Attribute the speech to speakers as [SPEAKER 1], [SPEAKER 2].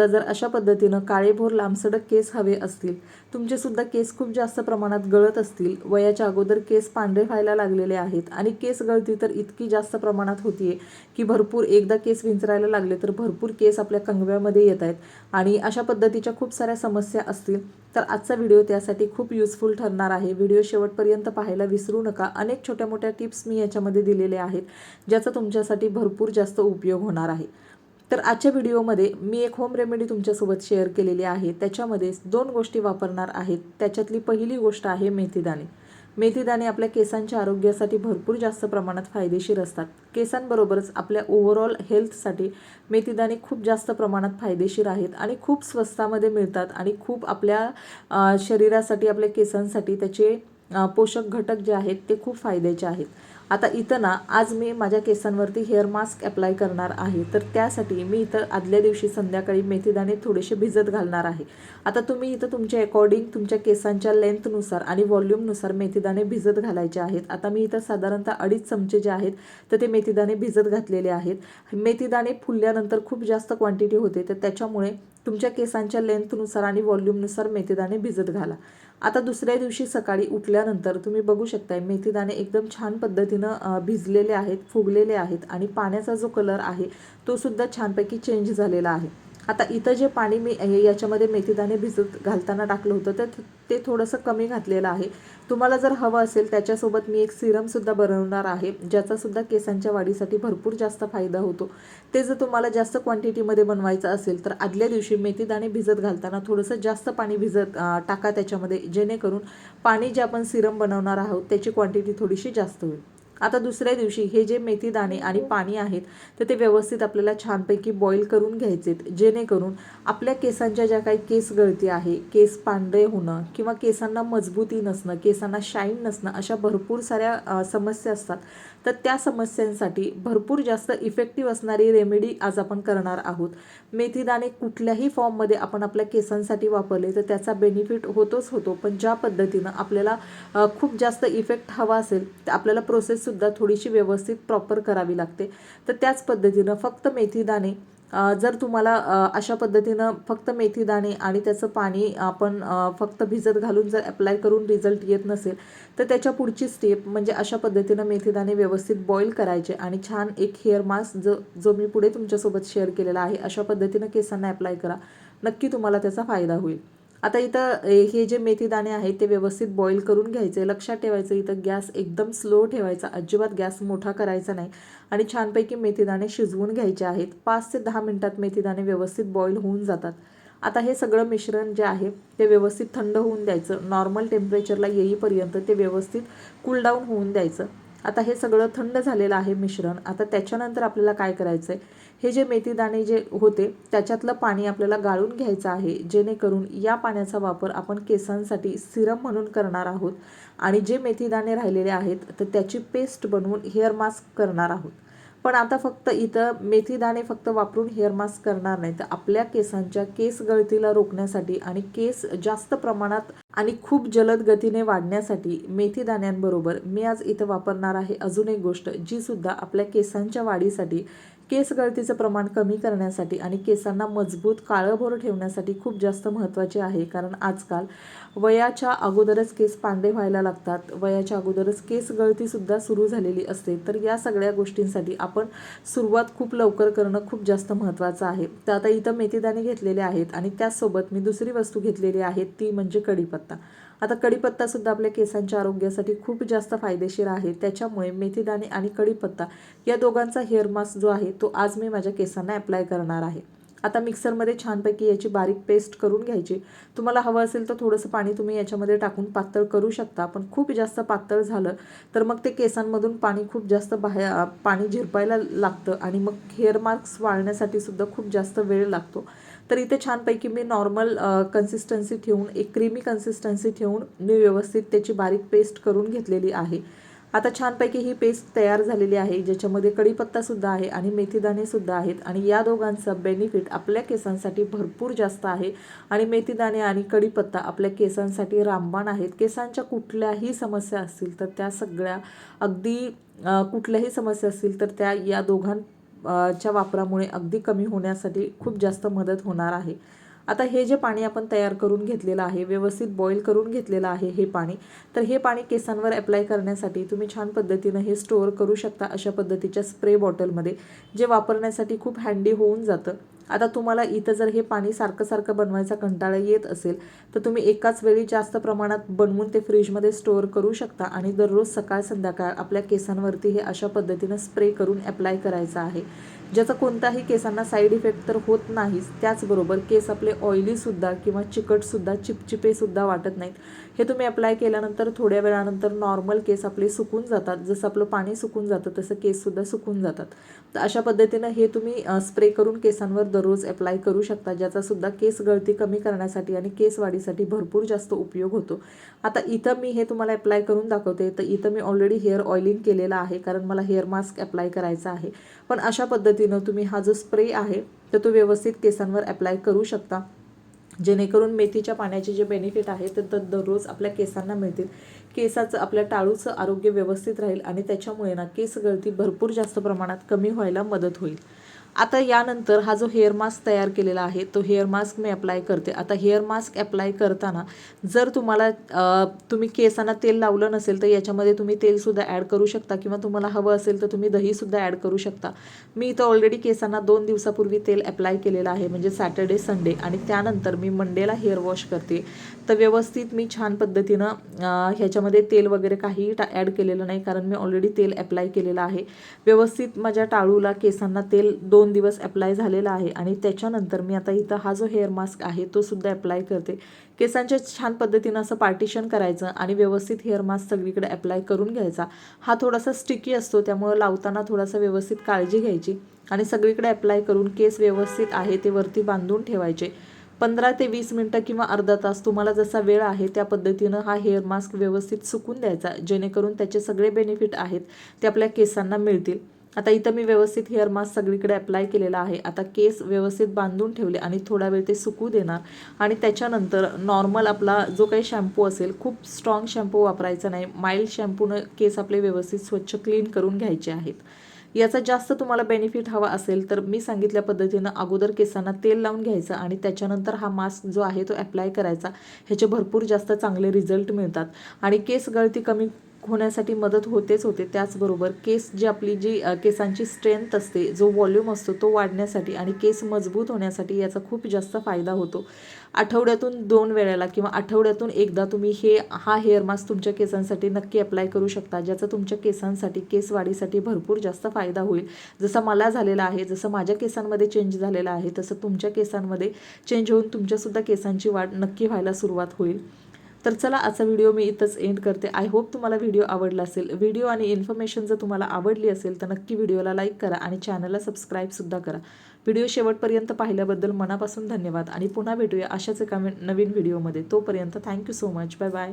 [SPEAKER 1] सुद्धा जर अशा पद्धतीनं काळेभोर लांबसडक केस हवे असतील तुमचे सुद्धा केस खूप जास्त प्रमाणात गळत असतील वयाच्या अगोदर केस पांढरे व्हायला लागलेले आहेत आणि केस गळती तर इतकी जास्त प्रमाणात होतीये की भरपूर एकदा केस विंचरायला लागले तर भरपूर केस आपल्या कंगव्यामध्ये येत आहेत. आणि अशा पद्धतीच्या खूप साऱ्या समस्या असतील तर आजचा व्हिडिओ त्यासाठी खूप युजफुल ठरणार आहे. व्हिडिओ शेवटपर्यंत पाहायला विसरू नका. अनेक छोट्या मोठ्या टिप्स मी याच्यामध्ये दिलेले आहेत ज्याचा तुमच्यासाठी भरपूर जास्त उपयोग होणार आहे. तर आजच्या व्हिडिओमध्ये मी एक होम रेमेडी तुमच्यासोबत शेअर केलेली आहे. त्याच्यामध्ये दोन गोष्टी वापरणार आहेत. त्याच्यातली पहिली गोष्ट आहे मेथीदाणे. मेथीदाणे आपल्या केसांच्या आरोग्यासाठी भरपूर जास्त प्रमाणात फायदेशीर असतात. केसांबरोबरच आपल्या ओव्हरऑल हेल्थसाठी मेथीदाणे खूप जास्त प्रमाणात फायदेशीर आहेत आणि खूप स्वस्तामध्ये मिळतात आणि खूप आपल्या शरीरासाठी आपल्या केसांसाठी त्याचे पोषक घटक जे आहेत ते खूप फायद्याचे आहेत. आता इथं ना आज मी माझ्या केसांवरती हेअर मास्क अप्लाय करणार आहे. तर त्यासाठी मी इथं आदल्या दिवशी संध्याकाळी मेथीदाणे थोडेसे भिजत घालणार आहे. आता तुम्ही इथं तुमच्या अकॉर्डिंग तुमच्या केसांच्या लेंथनुसार आणि व्हॉल्यूमनुसार मेथीदाणे भिजत घालायचे आहेत. आता मी इथं साधारणतः अडीच चमचे जे आहेत तर ते मेथीदाणे भिजत घातलेले आहेत. मेथीदाणे फुलल्यानंतर खूप जास्त क्वांटिटी होते तर त्याच्यामुळे तुमच्या केसांच्या लेंथनुसार आणि व्हॉल्यूमनुसार मेथीदाणे भिजत घाला. आता दुसऱ्या दिवशी सकाळी उठल्यानंतर तुम्ही बघू शकताय मेथीदाणे एकदम छान पद्धतीनं भिजलेले आहेत फुगलेले आहेत आणि पाण्याचा जो कलर आहे तो सुद्धा छानपैकी चेंज झालेला आहे. आता इथं जे पाणी मी हे- याच्यामध्ये मेथीदाणे भिजत घालताना टाकलं होतं तर ते थोडंसं कमी घातलेलं आहे. तुम्हाला जर हवं असेल त्याच्यासोबत मी एक सिरमसुद्धा बनवणार आहे ज्याचासुद्धा केसांच्या वाढीसाठी भरपूर जास्त फायदा होतो. ते जर तुम्हाला जास्त क्वांटिटीमध्ये बनवायचं असेल तर आदल्या दिवशी मेथीदाणे भिजत घालताना थोडंसं जास्त पाणी भिजत टाका त्याच्यामध्ये जेणेकरून पाणी जे आपण सिरम बनवणार आहोत त्याची क्वांटिटी थोडीशी जास्त होईल. आता दुसऱ्या दिवशी हे जे मेथी दाणे आणि पाणी आहेत तर ते व्यवस्थित आपल्याला छानपैकी बॉईल करून घ्यायचे जेणेकरून आपल्या केसांच्या ज्या काही केस गळती आहे केस पांढरे होणं किंवा केसांना मजबूती नसणं केसांना शाईन नसणं अशा भरपूर साऱ्या समस्या असतात. तर त्या समस्यांसाठी भरपूर जास्त इफेक्टिव्ह असणारी रेमेडी आज आपण करणार आहोत. मेथीदाणे कुठल्याही फॉर्ममध्ये आपण आपल्या केसांसाठी वापरले तर त्याचा बेनिफिट होतोच होतो. पण ज्या पद्धतीनं आपल्याला खूप जास्त इफेक्ट हवा असेल तर आपल्याला सुद्धा थोडीशी व्यवस्थित प्रॉपर करावी लागते. तर त्याच पद्धतीनं फक्त मेथीदाणे जर तुम्हाला अशा पद्धतीनं फक्त मेथीदाणे आणि त्याचं पाणी आपण फक्त भिजत घालून जर अप्लाय करून रिझल्ट येत नसेल तर त्याच्या पुढची स्टेप म्हणजे अशा पद्धतीनं मेथीदाणे व्यवस्थित बॉईल करायचे आणि छान एक हेअर मास्क जो जो मी पुढे तुमच्यासोबत शेअर केलेला आहे अशा पद्धतीनं केसांना अप्लाय करा. नक्की तुम्हाला त्याचा फायदा होईल. आता इथं ए, हे जे मेथीदाणे आहेत ते व्यवस्थित बॉईल करून घ्यायचे. लक्षात ठेवायचं इथं गॅस एकदम स्लो ठेवायचा. अजिबात गॅस मोठा करायचा नाही. आणि छानपैकी मेथीदाणे शिजवून घ्यायचे आहेत. पाच ते दहा मिनटात मेथीदाणे व्यवस्थित बॉईल होऊन जातात. आता हे सगळं मिश्रण जे आहे ते व्यवस्थित थंड होऊन द्यायचं. नॉर्मल टेम्परेचरला येईपर्यंत ते व्यवस्थित कूलडाऊन होऊन द्यायचं. आता हे सगळं थंड झालेलं आहे मिश्रण. आता त्याच्यानंतर आपल्याला काय करायचं आहे हे जे मेथीदाणे जे होते त्याच्यातलं पाणी आपल्याला गाळून घ्यायचं आहे. जेणेकरून या पाण्याचा वापर आपण केसांसाठी सिरम म्हणून करणार आहोत. आणि जे मेथीदाणे राहिलेले आहेत तर त्याची पेस्ट बनवून हेअर मास्क करणार आहोत. पण आता फक्त इथं मेथीदाणे फक्त वापरून हेअर मास्क करणार नाही तर आपल्या केसांच्या केस गळतीला रोखण्यासाठी आणि केस जास्त प्रमाणात आणि खूप जलद गतीने वाढण्यासाठी मेथीदाण्यांबरोबर मी आज इथं वापरणार आहे अजून एक गोष्ट जी सुद्धा आपल्या केसांच्या वाढीसाठी केस गळतीचं प्रमाण कमी करण्यासाठी आणि केसांना मजबूत काळंभोर ठेवण्यासाठी खूप जास्त महत्त्वाचे आहे. कारण आजकाल वयाच्या अगोदरच केस पांढरे व्हायला लागतात. वयाच्या अगोदरच केस गळतीसुद्धा सुरू झालेली असते. तर या सगळ्या गोष्टींसाठी आपण सुरुवात खूप लवकर करणं खूप जास्त महत्त्वाचं आहे. तर आता इथं मेथीदाणे घेतलेले आहेत आणि त्याचसोबत मी दुसरी वस्तू घेतलेली आहे. ती म्हणजे कढीपत्ता. आता कढीपत्तासुद्धा आपल्या केसांच्या आरोग्यासाठी खूप जास्त फायदेशीर आहे. त्याच्यामुळे मेथीदाणे आणि कढीपत्ता या दोघांचा हेअर मास्क जो आहे तो आज मी माझ्या केसांना अप्लाय करणार आहे. आता मिक्सरमध्ये छानपैकी याची बारीक पेस्ट करून घ्यायची. तुम्हाला हवं असेल तर थोडंसं पाणी तुम्ही याच्यामध्ये टाकून पातळ करू शकता. पण खूप जास्त पातळ झालं तर मग ते केसांमधून पाणी खूप जास्त बाहेर पाणी झिरपायला लागतं आणि मग हेअर मार्क्स वाळण्यासाठी सुद्धा खूप जास्त वेळ लागतो. तर इथे छानपैकी मी नॉर्मल कन्सिस्टन्सी ठेवून एक क्रीमी कन्सिस्टन्सी ठेवून मी व्यवस्थित त्याची बारीक पेस्ट करून घेतलेली आहे. आता छानपैकी ही पेस्ट तयार झालेली आहे ज्याच्यामध्ये कढीपत्तासुद्धा आहे आणि मेथीदाणेसुद्धा आहेत. आणि या दोघांचं बेनिफिट आपल्या केसांसाठी भरपूर जास्त आहे. आणि मेथीदाणे आणि कढीपत्ता आपल्या केसांसाठी रामबाण आहेत. केसांच्या कुठल्याही समस्या असतील तर त्या सगळ्या अगदी कुठल्याही समस्या असतील तर त्या या दोघां च्या वापरामुळे अगदी कमी होण्यासाठी खूप जास्त मदत होणार आहे. आता हे जे पाणी आपण तयार करून घेतलेलं आहे व्यवस्थित बॉईल करून घेतलेलं आहे हे पाणी तर हे पाणी केसांवर अप्लाय करण्यासाठी तुम्ही छान पद्धतीनं हे स्टोअर करू शकता अशा पद्धतीच्या स्प्रे बॉटलमध्ये जे वापरण्यासाठी खूप हँडी होऊन जातं. आता तुम्हाला इथं जर हे पाणी सारखं सारखं बनवायचा कंटाळा येत असेल तर तुम्ही एकाच वेळी जास्त प्रमाणात बनवून ते फ्रीजमध्ये स्टोअर करू शकता आणि दररोज सकाळ संध्याकाळ आपल्या केसांवरती हे अशा पद्धतीनं स्प्रे करून अप्लाय करायचं आहे. ज्याचा कोणताही केसांना साईड इफेक्ट तर होत नाहीच. त्याचबरोबर केस आपले ऑइलीसुद्धा किंवा चिकटसुद्धा चिपचिपेसुद्धा वाटत नाहीत. हे तुम्ही अप्लाय केल्यानंतर थोड्या वेळानंतर नॉर्मल केस आपले सुकून जातात. जसं आपलं पाणी सुकून जातं तसं केससुद्धा सुकून जातात. तर अशा पद्धतीनं हे तुम्ही स्प्रे करून केसांवर दररोज अप्लाय करू शकता ज्याचासुद्धा केस गळती कमी करण्यासाठी आणि केस वाढीसाठी भरपूर जास्त उपयोग होतो. आता इथं मी हे तुम्हाला अप्लाय करून दाखवते. तर इथं मी ऑलरेडी हेअर ऑइलिंग केलेलं आहे कारण मला हेअर मास्क अप्लाय करायचा आहे. पण अशा पद्धती पद्धतीनं तुम्ही हा जो स्प्रे आहे तर तो व्यवस्थित केसांवर अप्लाय करू शकता. जेणेकरून मेथीच्या पाण्याचे जे बेनिफिट आहे ते तर दररोज आपल्या केसांना मिळतील. केसाचं आपल्या टाळूचं आरोग्य व्यवस्थित राहील आणि त्याच्यामुळे ना केस गळती भरपूर जास्त प्रमाणात कमी व्हायला मदत होईल. आता यानंतर हा जो हेअर मास्क तयार केलेला आहे तो हेअर मास्क मी अप्लाय करते. आता हेअर मास्क अप्लाय करताना जर तुम्हाला तुम्ही केसांना तेल लावलं नसेल तर याच्यामध्ये तुम्ही तेलसुद्धा ॲड करू शकता. किंवा तुम्हाला हवं असेल तर तुम्ही दहीसुद्धा ॲड करू शकता. मी इथं ऑलरेडी केसांना दोन दिवसापूर्वी तेल अप्लाय केलेलं आहे म्हणजे सॅटर्डे संडे आणि त्यानंतर मी मंडेला हेअर वॉश करते. तर व्यवस्थित मी छान पद्धतीनं ह्याच्यामध्ये तेल वगैरे काहीही टा ॲड केलेलं नाही कारण मी ऑलरेडी तेल अप्लाय केलेलं आहे. व्यवस्थित माझ्या टाळूला केसांना तेल दोन दोन दिवस अप्लाय झालेला आहे आणि त्याच्यानंतर मी आता इथं हा जो हेअर मास्क आहे तो सुद्धा अप्लाय करते. केसांच्या छान पद्धतीनं असं पार्टिशन करायचं आणि व्यवस्थित हेअर मास्क सगळीकडे अप्लाय करून घ्यायचा. हा थोडासा स्टिकी असतो त्यामुळं लावताना थोडासा व्यवस्थित काळजी घ्यायची आणि सगळीकडे अप्लाय करून केस व्यवस्थित आहे ते वरती बांधून ठेवायचे. पंधरा ते वीस मिनटं किंवा अर्धा तास तुम्हाला जसा वेळ आहे त्या पद्धतीनं हा हेअर मास्क व्यवस्थित सुकून द्यायचा जेणेकरून त्याचे सगळे बेनिफिट आहेत ते आपल्या केसांना मिळतील. आता इथं मी व्यवस्थित हेअर मास्क सगळीकडे अप्लाय केलेला आहे. आता केस व्यवस्थित बांधून ठेवले आणि थोडा वेळ ते सुकू देणार. आणि त्याच्यानंतर नॉर्मल आपला जो काही शॅम्पू असेल खूप स्ट्रॉंग शॅम्पू वापरायचा नाही. माइल्ड शॅम्पूनं केस आपले व्यवस्थित स्वच्छ क्लीन करून घ्यायचे आहेत. याचा जास्त तुम्हाला बेनिफिट हवा असेल तर मी सांगितल्या पद्धतीनं अगोदर केसांना तेल लावून घ्यायचं आणि त्याच्यानंतर हा मास्क जो आहे तो अप्लाय करायचा. ह्याचे भरपूर जास्त चांगले रिझल्ट मिळतात. आणि केस गळती कमी होण्यासाठी मदत होतेच होते. त्याचबरोबर केस जी आपली जी केसांची स्ट्रेंथ असते जो वॉल्यूम असतो तो वाढण्यासाठी आणि केस मजबूत होण्यासाठी याचा खूप जास्त फायदा होतो. आठवड्यातून दोन वेळेला किंवा आठवड्यातून एकदा तुम्ही हे हा हेअर मास्क तुमच्या केसांसाठी नक्की अप्लाय करू शकता ज्याचा तुमच्या केसांसाठी केस वाढीसाठी भरपूर जास्त फायदा होईल. जसं मला झालेला आहे जसं माझ्या केसांमध्ये चेंज झालेला आहे तसं तुमच्या केसांमध्ये चेंज होऊन तुमच्यासुद्धा केसांची वाढ नक्की व्हायला सुरुवात होईल. तर चला आजचा व्हिडिओ मी इथंच एंड करते. आय होप तुम्हाला व्हिडिओ आवडला असेल. व्हिडिओ आणि इन्फॉर्मेशन जर तुम्हाला आवडली असेल तर नक्की व्हिडिओला लाईक करा आणि चॅनलला सबस्क्राईबसुद्धा करा. व्हिडिओ शेवटपर्यंत पाहिल्याबद्दल मनापासून धन्यवाद आणि पुन्हा भेटूया अशाच एका नवीन व्हिडिओमध्ये तोपर्यंत thank you so much bye bye